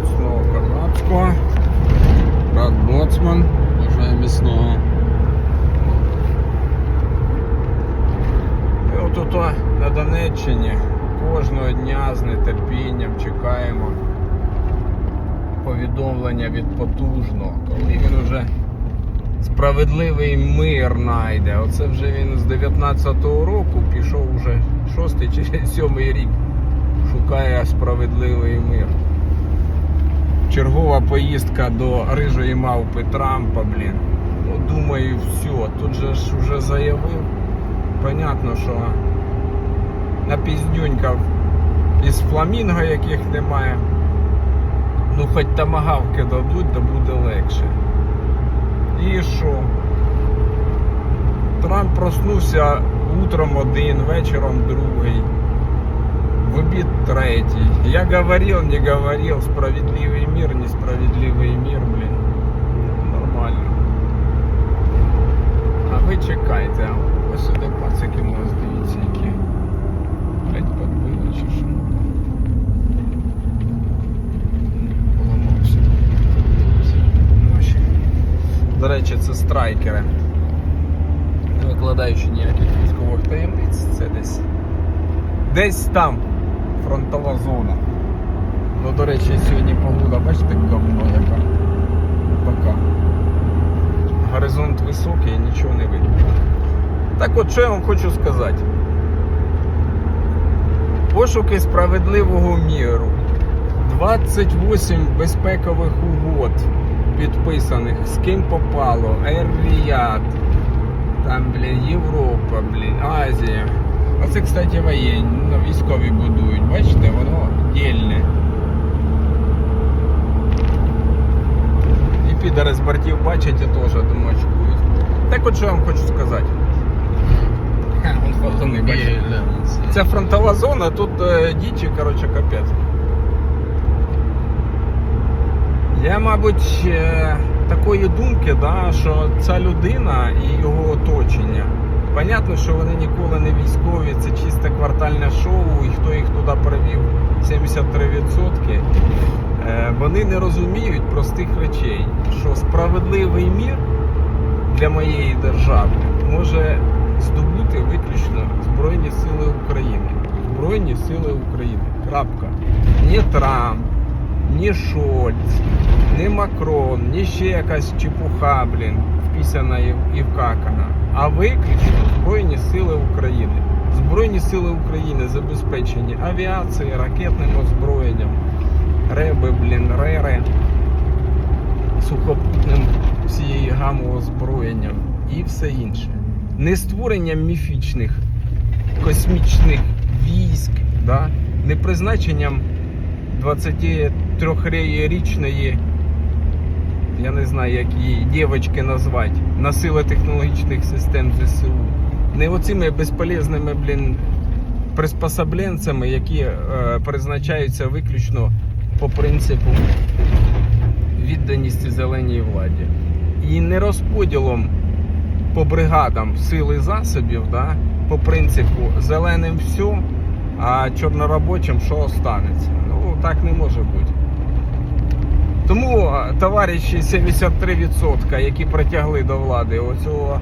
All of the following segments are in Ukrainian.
м'ясного канадського. Брат Боцман. Бажаю м'ясного. І от ото на Донеччині кожного дня з нетерпінням чекаємо повідомлення від потужного, коли він уже справедливий мир найде. Оце вже він з 19-го року пішов уже шостий чи сьомий рік. Шукає справедливий мир. Чергова поїздка до рижої мавпи Трампа, блін. Ну, думаю, все. Тут же ж вже заявив. Понятно, що напіздюнькав із фламінго, яких немає. Ну, хоч тамагавки дадуть, то буде легше. І що? Трамп проснувся утром один, вечором другий, в обід третій. Я говорил, не говорил, справедливий мир, несправедливий мир, блін. Нормально. А ви чекайте, ось сюди пацики у нас дивіться, які. Блять, подбили чи що. Поламався. Наші. До речі, це страйкери. Не викладаючи ніяких військових таємниць, це десь. Десь там Фронтова зона. Ну, до речі, сьогодні погода, бачите, говно яка. Така. Горизонт високий, нічого не видно. Так от, що я вам хочу сказати. Пошуки справедливого міру. 28 безпекових угод підписаних, з ким попало, Ер-Ріяд, там, блін, Європа, блін, Азія. Оце, кстати, воєнні, ну, військові будують, бачите, воно дільне. І підари з бортів бачите теж домочкують. Так от що я вам хочу сказати. Бачите. Це фронтова зона, тут е, дічі, коротше, капець. Я, мабуть, такої думки, да, що ця людина і його оточення. Понятно, що вони ніколи не військові, це чисте квартальне шоу, і хто їх туди привів 73%. Е, Вони не розуміють простих речей, що справедливий мір для моєї держави може здобути виключно Збройні Сили України. Збройні Сили України. Крапка. Ні Трамп, ні Шольц, ні Макрон, ні ще якась чепуха, блін, впісяна і, вкакана. А виключно Збройні Сили України. Збройні Сили України забезпечені авіацією, ракетним озброєнням, реби, блін, рери, сухопутним всієї гаму озброєнням і все інше. Не створенням міфічних космічних військ, да? не призначенням 23-річної, я не знаю, як її дівочки назвати, на сили технологічних систем ЗСУ. Не оцими безполезними, блін, приспособленцями, які е, призначаються виключно по принципу відданості зеленій владі. І не розподілом по бригадам сил і засобів, да, по принципу зеленим все, а чорноробочим що останеться. Ну, так не може бути. Товариші 73%, які притягли до влади оцього,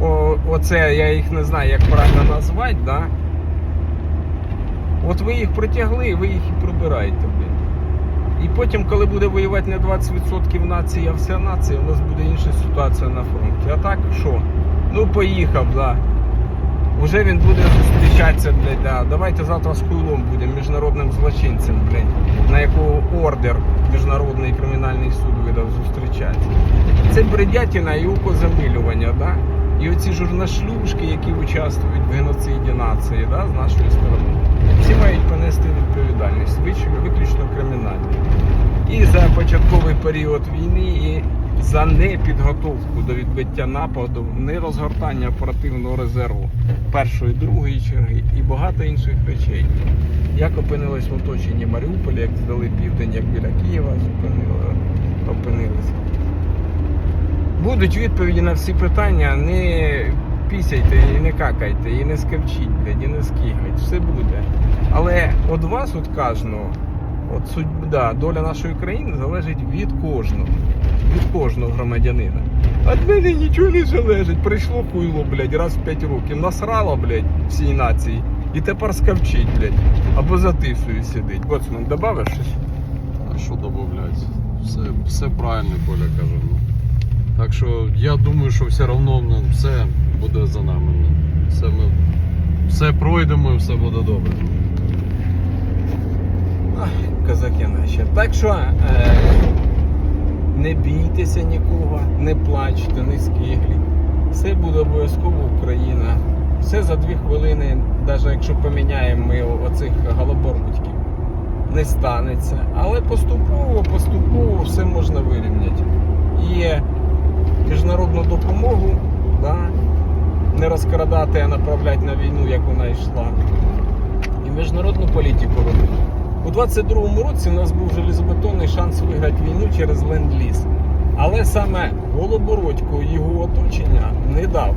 о, оце я їх не знаю, як правильно назвати, да? От ви їх притягли, ви їх і прибираєте. І потім, коли буде воювати не 20% нації, а вся нація, у нас буде інша ситуація на фронті. А так що? Ну поїхав, да. Уже він буде зустрічатися, блядь, да. Давайте завтра з хуйлом будемо міжнародним злочинцем, блядь, на якого ордер Міжнародний кримінальний суд видав зустрічатися. Це бредятіна і укозамилювання, да? І оці журнашлюшки, які участвують в геноциді нації, да, з нашої сторони, всі мають понести відповідальність, виключно кримінальну. І за початковий період війни, і за непідготовку до відбиття нападу, нерозгортання оперативного резерву першої, другої черги і багато інших речей. Як опинились в оточенні Маріуполя, як здали південь, як біля Києва опинилися. Будуть відповіді на всі питання, не пісяйте і не какайте, і не скавчіть, і не скигать. Все буде. Але від вас, от кожного, От судьба, доля нашої країни залежить від кожного. Від кожного громадянина. А від мене нічого не залежить. Прийшло хуйло, блядь, раз в 5 років. Насрало, блядь, всій нації. І тепер скавчить, блядь. Або за тисою сидить. Боцман, добавиш щось? А що додати? Все, все правильно Коля каже. Ну. Так що я думаю, що все одно ну, все буде за нами. ну. Все ми все пройдемо і все буде добре. Козаки наші. Так що е, не бійтеся нікого, не плачте, не скиглі. Все буде обов'язково Україна. Все за дві хвилини, навіть якщо поміняємо ми оцих голобородьків, не станеться. Але поступово, поступово все можна вирівняти. І міжнародну допомогу да, не розкрадати, а направляти на війну, як вона йшла. І міжнародну політику робити. У 22-му році у нас був железобетонний шанс виграти війну через ленд-ліз. Але саме Голобородько і його оточення не дав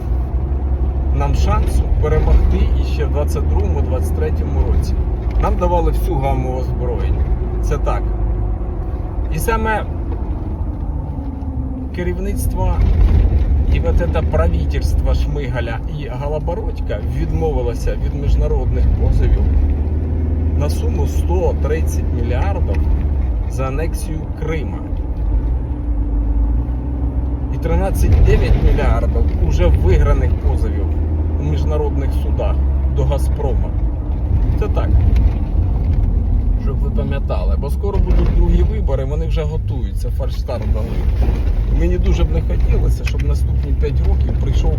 нам шансу перемогти іще в 22-23 році. Нам давали всю гамму озброєнь. Це так. І саме керівництво і от це правительство Шмигаля і Голобородька відмовилося від міжнародних позовів на суму 130 мільярдів за анексію Крима. І 13,9 мільярдів уже виграних позовів у міжнародних судах до Газпрома. Це так. Щоб ви пам'ятали, бо скоро будуть другі вибори, вони вже готуються, фальштарт дали. Мені дуже б не хотілося, щоб наступні 5 років прийшов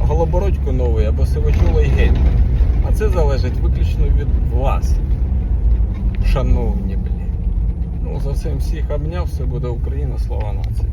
Голобородько новий або Сивочолий геть. А це залежить виключно від вас, шановні, блін. Ну, за цим всіх обняв, все буде Україна, слава нації.